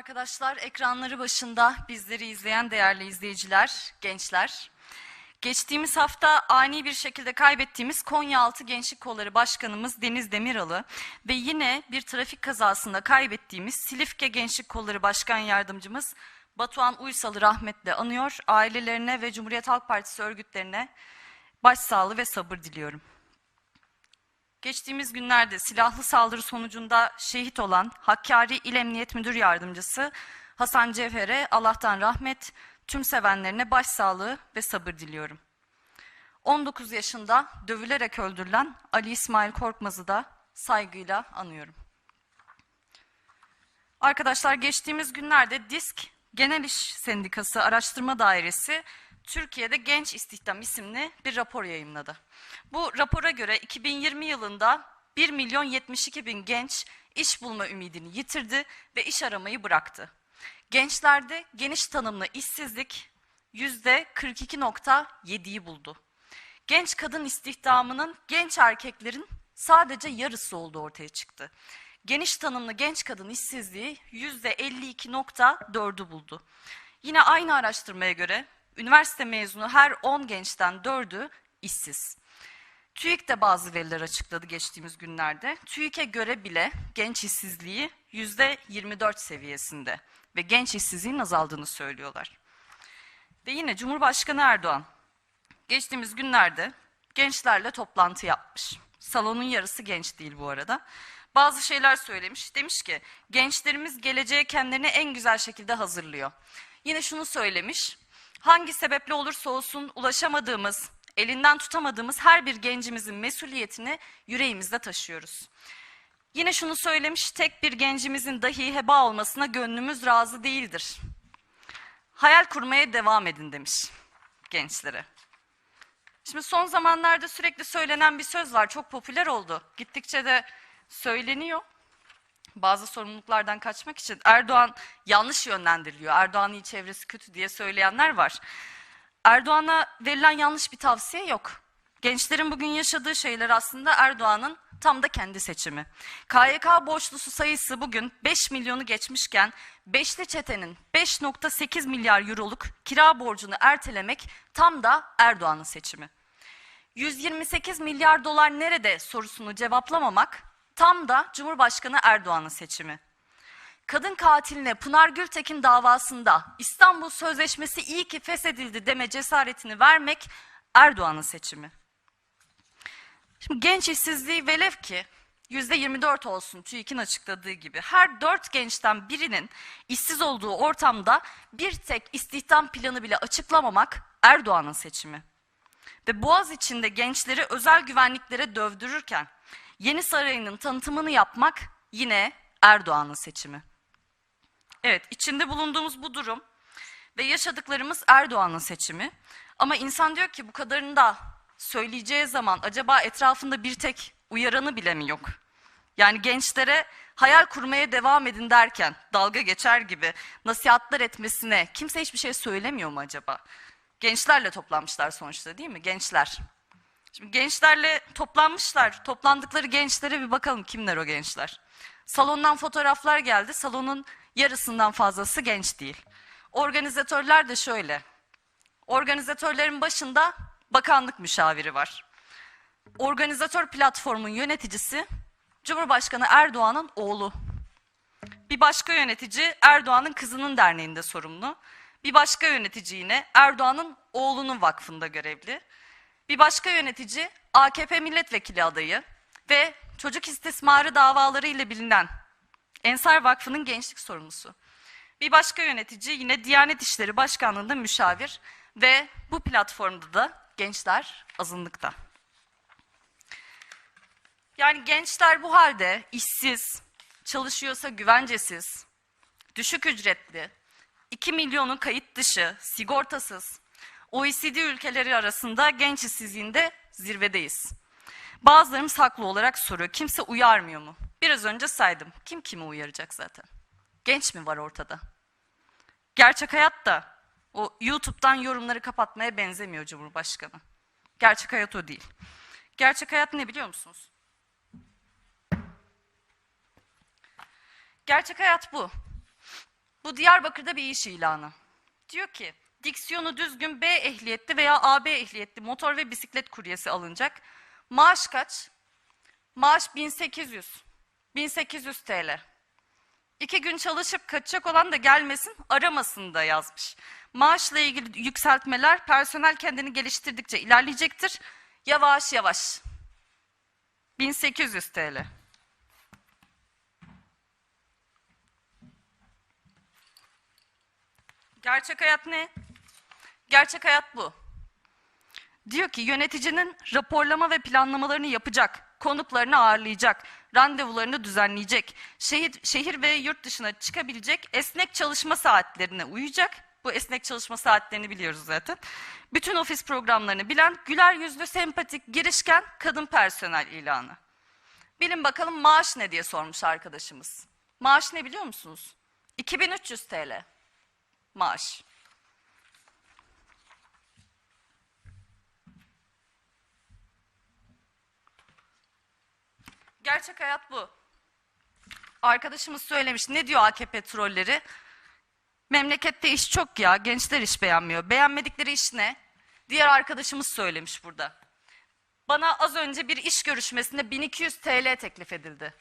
arkadaşlar, ekranları başında bizleri izleyen değerli izleyiciler, gençler. Geçtiğimiz hafta ani bir şekilde kaybettiğimiz Konyaaltı Gençlik Kolları Başkanımız Deniz Demiralı ve yine bir trafik kazasında kaybettiğimiz Silifke Gençlik Kolları Başkan Yardımcımız Batuhan Uysal'ı rahmetle anıyor. Ailelerine ve Cumhuriyet Halk Partisi örgütlerine başsağlığı ve sabır diliyorum. Geçtiğimiz günlerde silahlı saldırı sonucunda şehit olan Hakkari İl Emniyet Müdür Yardımcısı Hasan Cevher'e Allah'tan rahmet, tüm sevenlerine başsağlığı ve sabır diliyorum. 19 yaşında dövülerek öldürülen Ali İsmail Korkmaz'ı da saygıyla anıyorum. Arkadaşlar geçtiğimiz günlerde DİSK Genel İş Sendikası Araştırma Dairesi Türkiye'de Genç İstihdam isimli bir rapor yayınladı. Bu rapora göre 2020 yılında 1 milyon 72 bin genç iş bulma ümidini yitirdi ve iş aramayı bıraktı. Gençlerde geniş tanımlı işsizlik yüzde 42.7'yi buldu. Genç kadın istihdamının genç erkeklerin sadece yarısı olduğu ortaya çıktı. Geniş tanımlı genç kadın işsizliği yüzde 52.4'ü buldu. Yine aynı araştırmaya göre üniversite mezunu her 10 gençten 4'ü işsiz. TÜİK de bazı veriler açıkladı geçtiğimiz günlerde. TÜİK'e göre bile genç işsizliği yüzde 24 seviyesinde ve genç işsizliğin azaldığını söylüyorlar. Ve yine Cumhurbaşkanı Erdoğan geçtiğimiz günlerde gençlerle toplantı yapmış. Salonun yarısı genç değil bu arada. Bazı şeyler söylemiş. Demiş ki gençlerimiz geleceğe kendilerini en güzel şekilde hazırlıyor. Yine şunu söylemiş. Hangi sebeple olursa olsun ulaşamadığımız, elinden tutamadığımız her bir gencimizin mesuliyetini yüreğimizde taşıyoruz. Yine şunu söylemiş, tek bir gencimizin dahi heba olmasına gönlümüz razı değildir. Hayal kurmaya devam edin demiş gençlere. Şimdi son zamanlarda sürekli söylenen bir söz var, çok popüler oldu. Gittikçe de söyleniyor. Bazı sorumluluklardan kaçmak için Erdoğan yanlış yönlendiriliyor. Erdoğan'ın iyi çevresi kötü diye söyleyenler var. Erdoğan'a verilen yanlış bir tavsiye yok. Gençlerin bugün yaşadığı şeyler aslında Erdoğan'ın tam da kendi seçimi. KYK borçlusu sayısı bugün 5 milyonu geçmişken Beşli Çete'nin 5.8 milyar euroluk kira borcunu ertelemek tam da Erdoğan'ın seçimi. 128 milyar dolar nerede sorusunu cevaplamamak tam da Cumhurbaşkanı Erdoğan'ın seçimi. Kadın katiline Pınar Gültekin davasında İstanbul Sözleşmesi iyi ki feshedildi deme cesaretini vermek Erdoğan'ın seçimi. Şimdi genç işsizliği velev ki yüzde 24 olsun TÜİK'in açıkladığı gibi her dört gençten birinin işsiz olduğu ortamda bir tek istihdam planı bile açıklamamak Erdoğan'ın seçimi. Ve Boğaz içinde gençleri özel güvenliklere dövdürürken Yeni Sarayı'nın tanıtımını yapmak yine Erdoğan'ın seçimi. Evet, içinde bulunduğumuz bu durum ve yaşadıklarımız Erdoğan'ın seçimi. Ama insan diyor ki bu kadarını da söyleyeceği zaman acaba etrafında bir tek uyaranı bile mi yok? Yani gençlere hayal kurmaya devam edin derken dalga geçer gibi nasihatler etmesine kimse hiçbir şey söylemiyor mu acaba? Gençlerle toplanmışlar sonuçta değil mi? Gençler. Şimdi gençlerle toplanmışlar. Toplandıkları gençlere bir bakalım kimler o gençler. Salondan fotoğraflar geldi. Salonun yarısından fazlası genç değil. Organizatörler de şöyle. Organizatörlerin başında bakanlık müşaviri var. Organizatör platformun yöneticisi Cumhurbaşkanı Erdoğan'ın oğlu. Bir başka yönetici Erdoğan'ın kızının derneğinde sorumlu. Bir başka yönetici yine Erdoğan'ın oğlunun vakfında görevli. Bir başka yönetici AKP milletvekili adayı ve çocuk istismarı davaları ile bilinen Ensar Vakfı'nın gençlik sorumlusu. Bir başka yönetici yine Diyanet İşleri Başkanlığı'nda müşavir ve bu platformda da gençler azınlıkta. Yani gençler bu halde işsiz, çalışıyorsa güvencesiz, düşük ücretli, 2 milyonu kayıt dışı, sigortasız, OECD ülkeleri arasında genç işsizliğinde zirvedeyiz. Bazılarımız haklı olarak soruyor, kimse uyarmıyor mu? Biraz önce saydım, kim kimi uyaracak zaten? Genç mi var ortada? Gerçek hayat da o YouTube'dan yorumları kapatmaya benzemiyor Cumhurbaşkanı. Gerçek hayat o değil. Gerçek hayat ne biliyor musunuz? Gerçek hayat bu. Bu Diyarbakır'da bir iş ilanı. Diyor ki, diksiyonu düzgün B ehliyetli veya AB ehliyetli motor ve bisiklet kuryesi alınacak. Maaş kaç? Maaş 1800. 1800 TL. İki gün çalışıp kaçacak olan da gelmesin, aramasın da yazmış. Maaşla ilgili yükseltmeler personel kendini geliştirdikçe ilerleyecektir. Yavaş yavaş. 1800 TL. Gerçek hayat ne? Gerçek hayat bu. Diyor ki yöneticinin raporlama ve planlamalarını yapacak, konuklarını ağırlayacak, randevularını düzenleyecek, şehir, şehir ve yurt dışına çıkabilecek, esnek çalışma saatlerine uyacak. Bu esnek çalışma saatlerini biliyoruz zaten. Bütün ofis programlarını bilen, güler yüzlü, sempatik, girişken kadın personel ilanı. Bilin bakalım maaş ne diye sormuş arkadaşımız. Maaş ne biliyor musunuz? 2300 TL maaş. Gerçek hayat bu. Arkadaşımız söylemiş. Ne diyor AKP trolleri? Memlekette iş çok ya. Gençler iş beğenmiyor. Beğenmedikleri iş ne? Diğer arkadaşımız söylemiş burada. Bana az önce bir iş görüşmesinde 1200 TL teklif edildi.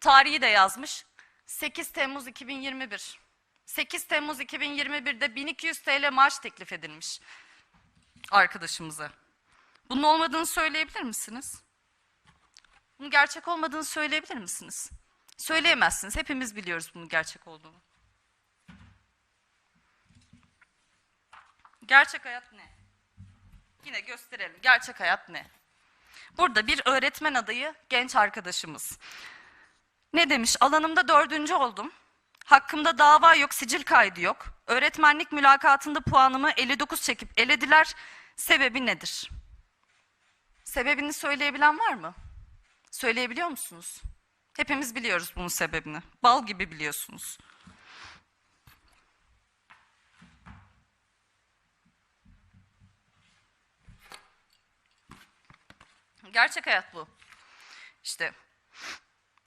Tarihi de yazmış. 8 Temmuz 2021. 8 Temmuz 2021'de 1200 TL maaş teklif edilmiş arkadaşımıza. Bunun olmadığını söyleyebilir misiniz? Bunun gerçek olmadığını söyleyebilir misiniz? Söyleyemezsiniz. Hepimiz biliyoruz bunun gerçek olduğunu. Gerçek hayat ne? Yine gösterelim. Gerçek hayat ne? Burada bir öğretmen adayı genç arkadaşımız. Ne demiş? Alanımda dördüncü oldum. Hakkımda dava yok, sicil kaydı yok. Öğretmenlik mülakatında puanımı 59 çekip elediler. Sebebi nedir? Sebebini söyleyebilen var mı? Söyleyebiliyor musunuz? Hepimiz biliyoruz bunun sebebini. Bal gibi biliyorsunuz. Gerçek hayat bu. İşte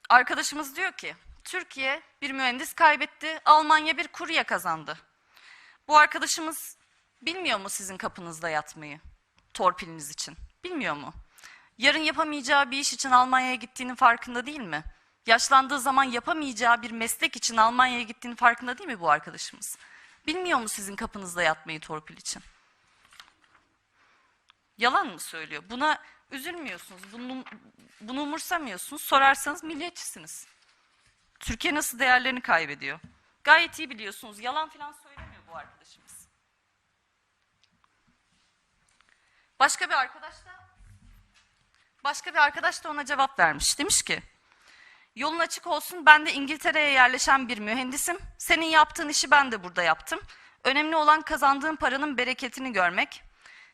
arkadaşımız diyor ki Türkiye bir mühendis kaybetti, Almanya bir kurye kazandı. Bu arkadaşımız bilmiyor mu sizin kapınızda yatmayı torpiliniz için? Bilmiyor mu? Yarın yapamayacağı bir iş için Almanya'ya gittiğinin farkında değil mi? Yaşlandığı zaman yapamayacağı bir meslek için Almanya'ya gittiğinin farkında değil mi bu arkadaşımız? Bilmiyor mu sizin kapınızda yatmayı torpil için? Yalan mı söylüyor? Buna üzülmüyorsunuz, bunu, bunu umursamıyorsunuz. Sorarsanız milliyetçisiniz. Türkiye nasıl değerlerini kaybediyor? Gayet iyi biliyorsunuz. Yalan falan söylemiyor bu arkadaşımız. Başka bir arkadaş da başka bir arkadaş da ona cevap vermiş. Demiş ki Yolun açık olsun ben de İngiltere'ye yerleşen bir mühendisim. Senin yaptığın işi ben de burada yaptım. Önemli olan kazandığın paranın bereketini görmek.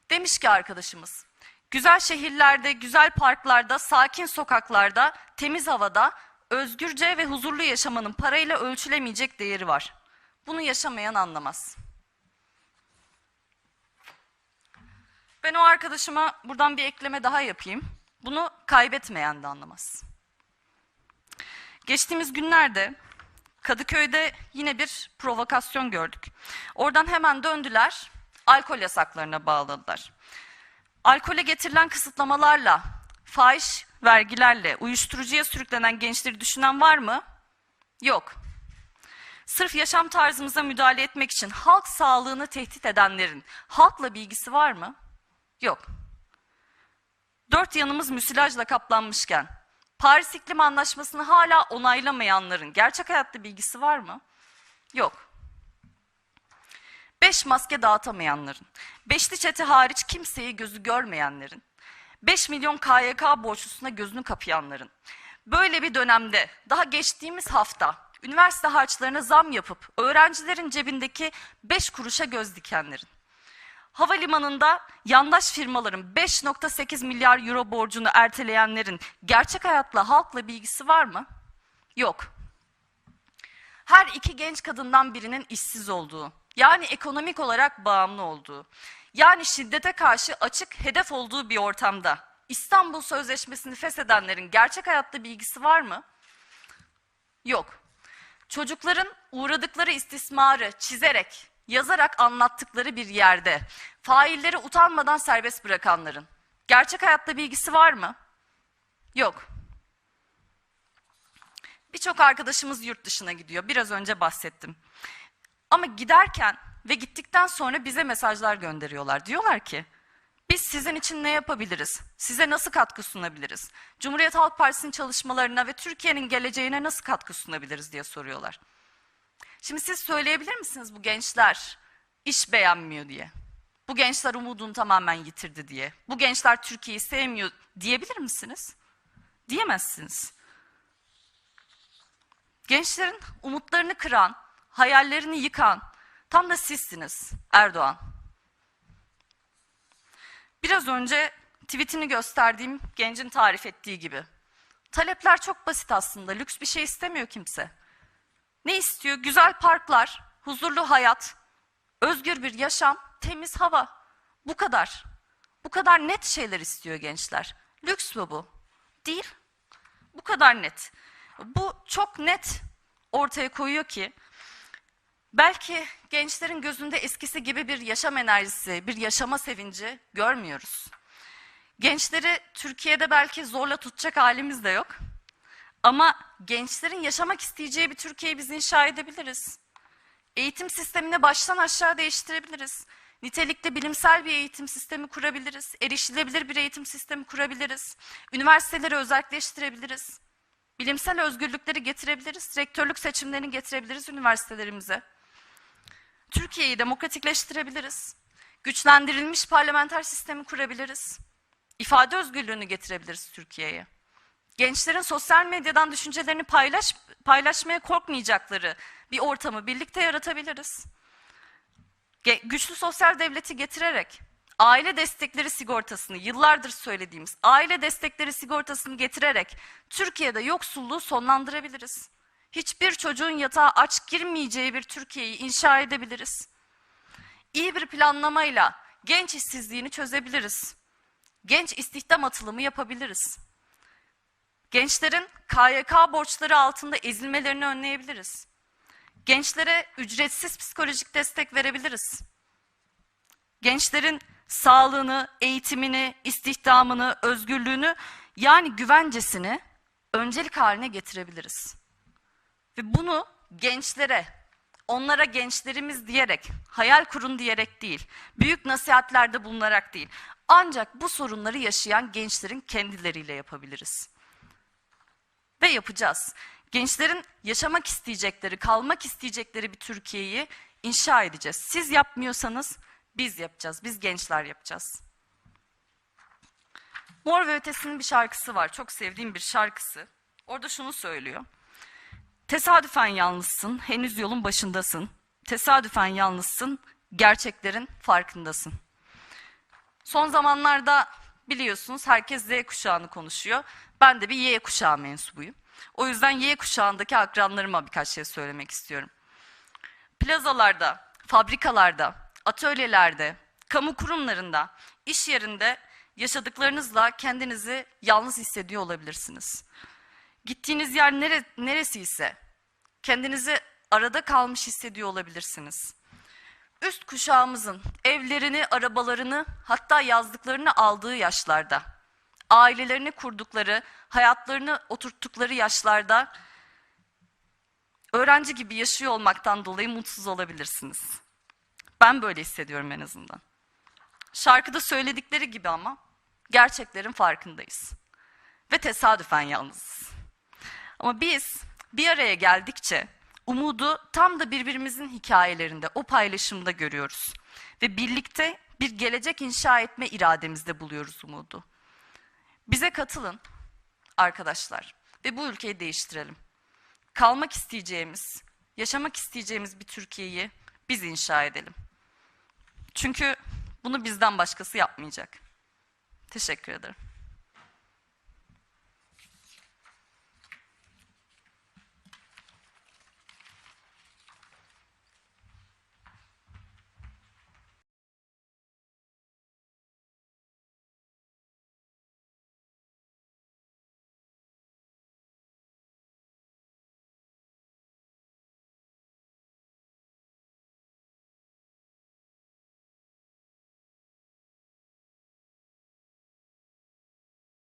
Demiş ki arkadaşımız, güzel şehirlerde, güzel parklarda, sakin sokaklarda, temiz havada, özgürce ve huzurlu yaşamanın parayla ölçülemeyecek değeri var. Bunu yaşamayan anlamaz. Ben o arkadaşıma buradan bir ekleme daha yapayım. Bunu kaybetmeyen de anlamaz. Geçtiğimiz günlerde Kadıköy'de yine bir provokasyon gördük. Oradan hemen döndüler, alkol yasaklarına bağladılar. Alkole getirilen kısıtlamalarla, fahiş vergilerle uyuşturucuya sürüklenen gençleri düşünen var mı? Yok. Sırf yaşam tarzımıza müdahale etmek için halk sağlığını tehdit edenlerin halkla bilgisi var mı? Yok. Dört yanımız müsilajla kaplanmışken Paris İklim Anlaşması'nı hala onaylamayanların gerçek hayatta bilgisi var mı? Yok. Beş maske dağıtamayanların, beşli çete hariç kimseyi gözü görmeyenlerin, 5 milyon KYK borçlusuna gözünü kapayanların, böyle bir dönemde daha geçtiğimiz hafta üniversite harçlarına zam yapıp öğrencilerin cebindeki 5 kuruşa göz dikenlerin, havalimanında yandaş firmaların 5.8 milyar euro borcunu erteleyenlerin gerçek hayatla, halkla bilgisi var mı? Yok. Her iki genç kadından birinin işsiz olduğu, yani ekonomik olarak bağımlı olduğu, yani şiddete karşı açık hedef olduğu bir ortamda İstanbul Sözleşmesi'ni feshedenlerin gerçek hayatta bilgisi var mı? Yok. çocukların uğradıkları istismarı çizerek, yazarak anlattıkları bir yerde failleri utanmadan serbest bırakanların gerçek hayatta bilgisi var mı? Yok. Birçok arkadaşımız yurt dışına gidiyor. Biraz önce bahsettim. Ama giderken ve gittikten sonra bize mesajlar gönderiyorlar. Diyorlar ki biz sizin için ne yapabiliriz? Size nasıl katkı sunabiliriz? Cumhuriyet Halk Partisi'nin çalışmalarına ve Türkiye'nin geleceğine nasıl katkı sunabiliriz diye soruyorlar. Şimdi siz söyleyebilir misiniz bu gençler iş beğenmiyor diye? Bu gençler umudunu tamamen yitirdi diye. Bu gençler Türkiye'yi sevmiyor diyebilir misiniz? Diyemezsiniz. Gençlerin umutlarını kıran, hayallerini yıkan tam da sizsiniz Erdoğan. Biraz önce tweetini gösterdiğim gencin tarif ettiği gibi. Talepler çok basit aslında. Lüks bir şey istemiyor kimse. Ne istiyor? Güzel parklar, huzurlu hayat, özgür bir yaşam, temiz hava. Bu kadar. Bu kadar net şeyler istiyor gençler. Lüks mü bu? Değil. Bu kadar net. Bu çok net ortaya koyuyor ki belki gençlerin gözünde eskisi gibi bir yaşam enerjisi, bir yaşama sevinci görmüyoruz. Gençleri Türkiye'de belki zorla tutacak halimiz de yok. Ama gençlerin yaşamak isteyeceği bir Türkiye'yi biz inşa edebiliriz. Eğitim sistemini baştan aşağı değiştirebiliriz. Nitelikli bilimsel bir eğitim sistemi kurabiliriz. Erişilebilir bir eğitim sistemi kurabiliriz. Üniversiteleri özelleştirebiliriz. Bilimsel özgürlükleri getirebiliriz. Rektörlük seçimlerini getirebiliriz üniversitelerimize. Türkiye'yi demokratikleştirebiliriz. Güçlendirilmiş parlamenter sistemi kurabiliriz. İfade özgürlüğünü getirebiliriz Türkiye'ye. Gençlerin sosyal medyadan düşüncelerini paylaş, paylaşmaya korkmayacakları bir ortamı birlikte yaratabiliriz. Ge- güçlü sosyal devleti getirerek aile destekleri sigortasını yıllardır söylediğimiz aile destekleri sigortasını getirerek Türkiye'de yoksulluğu sonlandırabiliriz. Hiçbir çocuğun yatağa aç girmeyeceği bir Türkiye'yi inşa edebiliriz. İyi bir planlamayla genç işsizliğini çözebiliriz. Genç istihdam atılımı yapabiliriz. Gençlerin KYK borçları altında ezilmelerini önleyebiliriz. Gençlere ücretsiz psikolojik destek verebiliriz. Gençlerin sağlığını, eğitimini, istihdamını, özgürlüğünü yani güvencesini öncelik haline getirebiliriz. Ve bunu gençlere, onlara gençlerimiz diyerek, hayal kurun diyerek değil, büyük nasihatlerde bulunarak değil, ancak bu sorunları yaşayan gençlerin kendileriyle yapabiliriz. Ve yapacağız. Gençlerin yaşamak isteyecekleri, kalmak isteyecekleri bir Türkiye'yi inşa edeceğiz. Siz yapmıyorsanız biz yapacağız, biz gençler yapacağız. Mor ve Ötesi'nin bir şarkısı var, çok sevdiğim bir şarkısı. Orada şunu söylüyor. Tesadüfen yalnızsın, henüz yolun başındasın. Tesadüfen yalnızsın, gerçeklerin farkındasın. Son zamanlarda biliyorsunuz herkes Z kuşağını konuşuyor. Ben de bir Y kuşağı mensubuyum. O yüzden Y kuşağındaki akranlarıma birkaç şey söylemek istiyorum. Plazalarda, fabrikalarda, atölyelerde, kamu kurumlarında, iş yerinde yaşadıklarınızla kendinizi yalnız hissediyor olabilirsiniz. Gittiğiniz yer nere, neresi ise kendinizi arada kalmış hissediyor olabilirsiniz. Üst kuşağımızın evlerini, arabalarını, hatta yazdıklarını aldığı yaşlarda, ailelerini kurdukları, hayatlarını oturttukları yaşlarda öğrenci gibi yaşıyor olmaktan dolayı mutsuz olabilirsiniz. Ben böyle hissediyorum en azından. Şarkıda söyledikleri gibi ama gerçeklerin farkındayız. Ve tesadüfen yalnızız. Ama biz bir araya geldikçe umudu tam da birbirimizin hikayelerinde, o paylaşımda görüyoruz. Ve birlikte bir gelecek inşa etme irademizde buluyoruz umudu. Bize katılın arkadaşlar ve bu ülkeyi değiştirelim. Kalmak isteyeceğimiz, yaşamak isteyeceğimiz bir Türkiye'yi biz inşa edelim. Çünkü bunu bizden başkası yapmayacak. Teşekkür ederim.